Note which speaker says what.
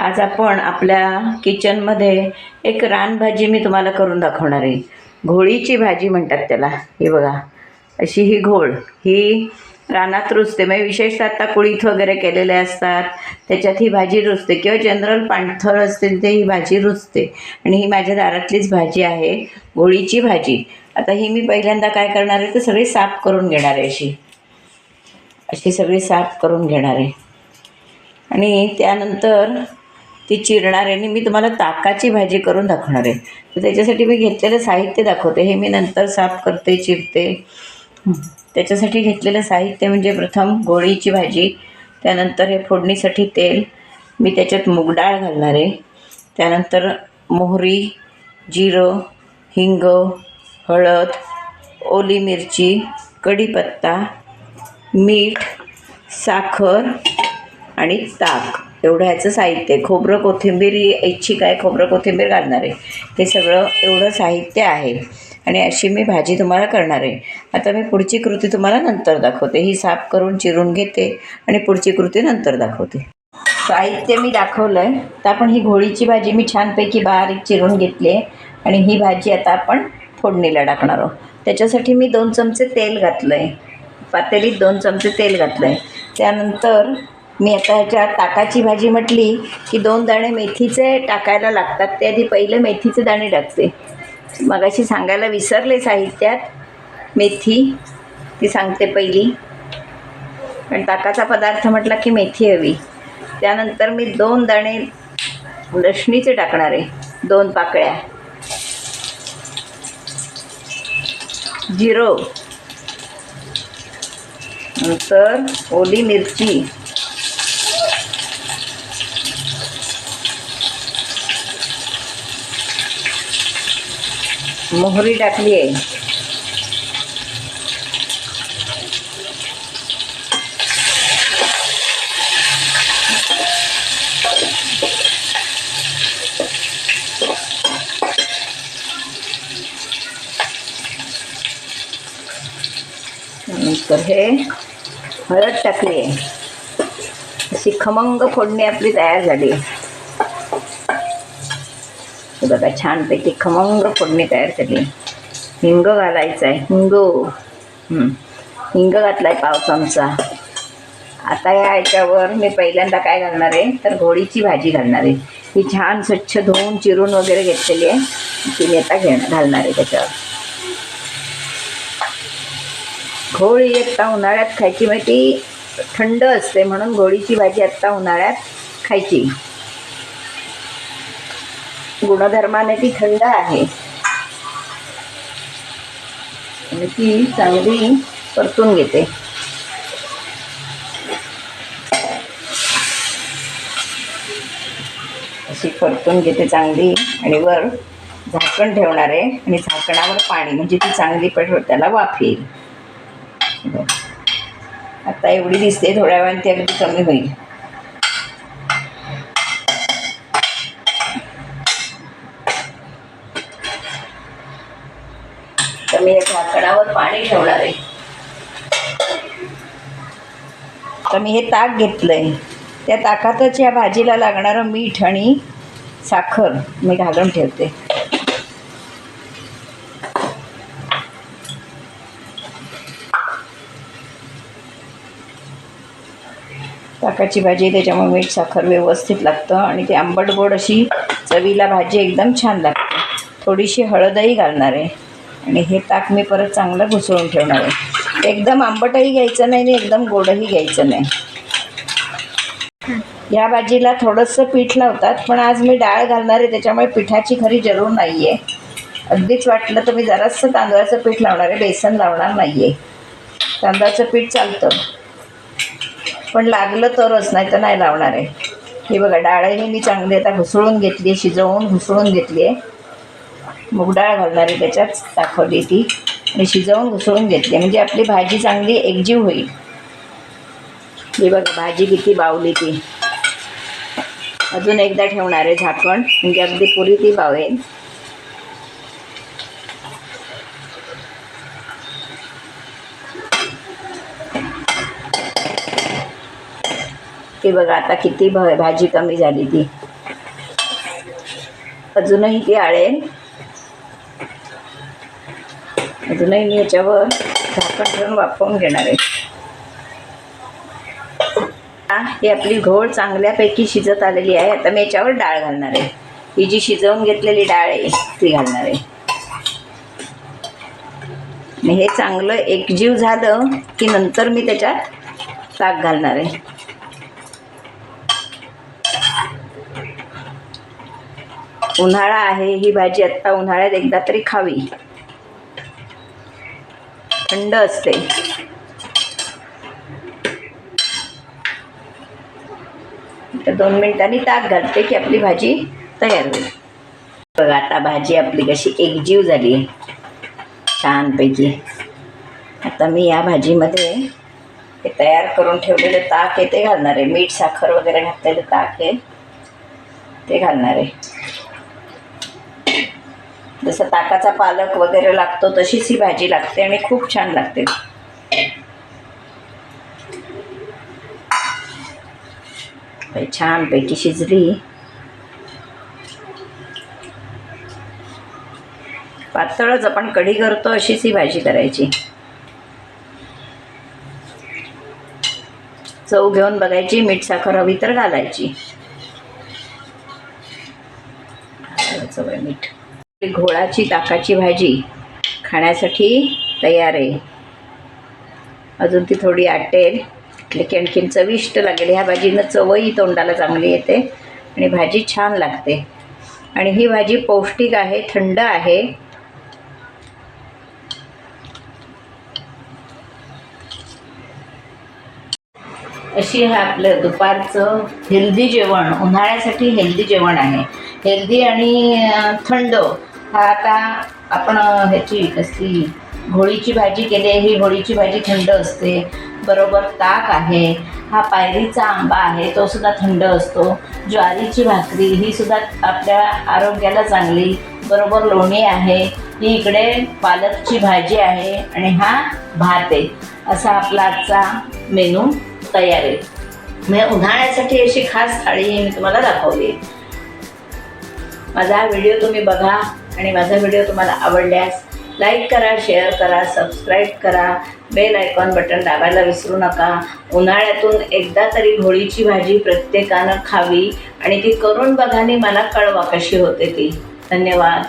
Speaker 1: आज आपण आपल्या किचनमध्ये एक रानभाजी मी तुम्हाला करून दाखवणार आहे. घोळीची भाजी म्हणतात त्याला. हे बघा. अशी ही घोळ. ही रानात रुजते. म्हणजे विशेषतः आता कुळीत वगैरे केलेले असतात. त्याच्यात ही भाजी रुजते. किंवा जनरल पाणथळ असतील ते ही भाजी रुजते. आणि ही माझ्या दारातलीच भाजी आहे. घोळीची भाजी. आता ही मी पहिल्यांदा काय करणार आहे? तर सगळी साफ करून घेणार आहे अशी. अशी सगळी साफ करून घेणार आहे. आणि त्यानंतर ती चिरणार आहे आणि मी तुम्हाला ताकाची भाजी करून दाखवणार आहे. तर त्याच्यासाठी मी घेतलेलं साहित्य दाखवते. हे मी नंतर साफ करते चिरते. त्याच्यासाठी घेतलेलं साहित्य म्हणजे प्रथम गोळीची भाजी त्यानंतर हे फोडणीसाठी तेल मी त्याच्यात मूगडाळ घालणार आहे. त्यानंतर मोहरी जिरं हिंग हळद ओली मिरची कढीपत्ता मीठ साखर आणि ताक. एवढं ह्याचं साहित्य आहे. खोबरं कोथिंबीर ऐच्छिक आहे खोबरं कोथिंबीर घालणार आहे. हे सगळं एवढं साहित्य आहे. आणि अशी मी भाजी तुम्हाला करणार आहे. आता मी पुढची कृती तुम्हाला नंतर दाखवते. ही साफ करून चिरून घेते आणि पुढची कृती नंतर दाखवते. साहित्य मी दाखवलं आहे तर आपण ही घोळीची भाजी मी छानपैकी बारीक चिरून घेतली आहे. आणि ही भाजी आता आपण फोडणीला टाकणार आहोत. त्याच्यासाठी मी दोन चमचे तेल घातलं आहे पातेलीत दोन चमचे तेल घातलं आहे त्यानंतर मी आता ह्याच्यात ताकाची भाजी म्हटली की दोन दाणे मेथीचे टाकायला लागतात ते आधी पहिले मेथीचे दाणे टाकते. मगाशी सांगायला विसरले साहित्यात मेथी ती सांगते पहिली. पण ताकाचा पदार्थ म्हटला की मेथी हवी. त्यानंतर मी दोन दाणे लसणीचे टाकणार आहे दोन पाकळ्या. जिरो. नंतर ओली मिरची. मोहरी टाकली आहे. नंतर हे हळद टाकली आहे. अशी खमंग फोडणी आपली तयार झाली आहे. हे बघा छानपैकी खमंग फोडणी तयार झाली हिंग घालायचं आहे हिंग हिंग घातला आहे पाव चमचा आता या याच्यावर मी पहिल्यांदा काय घालणार आहे? तर घोडीची भाजी घालणार आहे. ही छान स्वच्छ धुवून चिरून वगैरे घेतलेली आहे. ती मी आता घेणं घालणार आहे त्याच्यावर. घोळी आत्ता उन्हाळ्यात खायची माहिती थंड असते म्हणून घोडीची भाजी आत्ता उन्हाळ्यात खायची. गुणधर्माने ती थंड आहे. आणि ती चांगली परतून घेते. अशी परतून घेते चांगली आणि वर झाकण ठेवणार आहे. आणि झाकणावर पाणी म्हणजे ती चांगली पट त्याला वाफेल आता एवढी दिसते थोड्या वेळाने ती अगदी कमी होईल तर मी या झाकणावर पाणी ठेवणार आहे. तर मी हे ताक घेतलंय. त्या ताकातच या भाजीला लागणारं मीठ आणि साखर मी घालून ठेवते. ताकाची भाजी त्याच्यामुळे मीठ साखर व्यवस्थित लागतं आणि ती आंबट गोड अशी चवीला भाजी एकदम छान लागते. थोडीशी हळदही घालणार आहे. आणि हे ताक मी परत चांगलं घुसळून ठेवणार आहे. एकदम आंबटही घ्यायचं नाही आणि एकदम गोडही घ्यायचं नाही. या भाजीला थोडंसं पीठ लावतात पण आज मी डाळ घालणार आहे त्याच्यामुळे पिठाची खरी जरूर नाही आहे अगदीच वाटलं तर मी जरासं तांदळाचं पीठ लावणार आहे बेसन लावणार नाही आहे तांदळाचं पीठ चालतं. पण लागलं तरच नाही तर नाही लावणार आहे. ही बघा डाळही मी चांगली आता घुसळून घेतली आहे शिजवून घुसळून घेतली आहे. मूग डाळ घालणारी त्याच्यात दाखवली ती. आणि शिजवून घुसळून घेतली. म्हणजे आपली भाजी चांगली एकजीव होईल. ही बघा भाजी किती बावली ती. अजून एकदा ठेवणार आहे झाकण. म्हणजे अगदी पुरी ती बावेल. ती बघा आता किती भ भाजी कमी झाली ती. अजूनही ती आळेल. अजूनही मी याच्यावर झाकण ठेवून वापरून घेणार आहे. ही आपली घोळ चांगल्यापैकी शिजत आलेली आहे. आता मी याच्यावर डाळ घालणार आहे. ही जी शिजवून घेतलेली डाळ आहे ती घालणार आहे. आणि हे चांगलं एकजीव झालं की नंतर मी त्याच्यात ताक घालणार आहे. उन्हाळा आहे ही भाजी आत्ता उन्हाळ्यात एकदा तरी खावी. थंड असते. तर दोन मिनिटांनी ताक घालते की आपली भाजी तयार होईल. बघा आता भाजी आपली कशी एकजीव झाली. आहे छानपैकी. आता मी या भाजीमध्ये ते तयार करून ठेवलेलं ताक आहे ते घालणार आहे. मीठ साखर वगैरे घातलेलं ताक आहे ते घालणार आहे. जसं ताकाचा पालक वगैरे लागतो तशीच ही भाजी लागते आणि खूप छान लागते. छानपैकी शिजली. पातळच आपण कढी करतो अशीच ही भाजी करायची. चव घेऊन बघायची मीठ साखर हवी तर घालायची. मीठ. घोळाची ताकाची भाजी खाण्यासाठी तयार आहे. अजून ती थोडी आटेल. म्हटलं की आणखीन चविष्ट लागेल. ह्या भाजीनं चवही तोंडाला चांगली येते आणि भाजी छान लागते. आणि ही भाजी पौष्टिक आहे थंड आहे. अशी आहे आपलं दुपारचं हेल्दी जेवण उन्हाळ्यासाठी हेल्दी जेवण आहे. हेल्दी आणि थंड हा आता आपण ह्याची कसली घोळीची भाजी केली आहे ही घोळीची भाजी थंड असते. बरोबर ताक आहे. हा पायरीचा आंबा आहे तो सुद्धा थंड असतो. ज्वारीची भाकरी ही सुद्धा आपल्या आरोग्याला चांगली. बरोबर लोणी आहे. ही इकडे पालकची भाजी आहे आणि हा भात आहे. असा आपला आजचा मेनू तयार आहे. म्हणजे उन्हाळ्यासाठी अशी खास थाळी मी तुम्हाला दाखवली. माझा हा व्हिडिओ तुम्ही बघा. आणि माझा व्हिडिओ तुम्हाला आवडल्यास लाईक करा शेअर करा सबस्क्राईब करा. बेल आयकॉन बटन दाबायला विसरू नका. उन्हाळ्यातून एकदा तरी घोळीची भाजी प्रत्येकानं खावी आणि ती करून बघा मला कळवा कशी होते ती. धन्यवाद.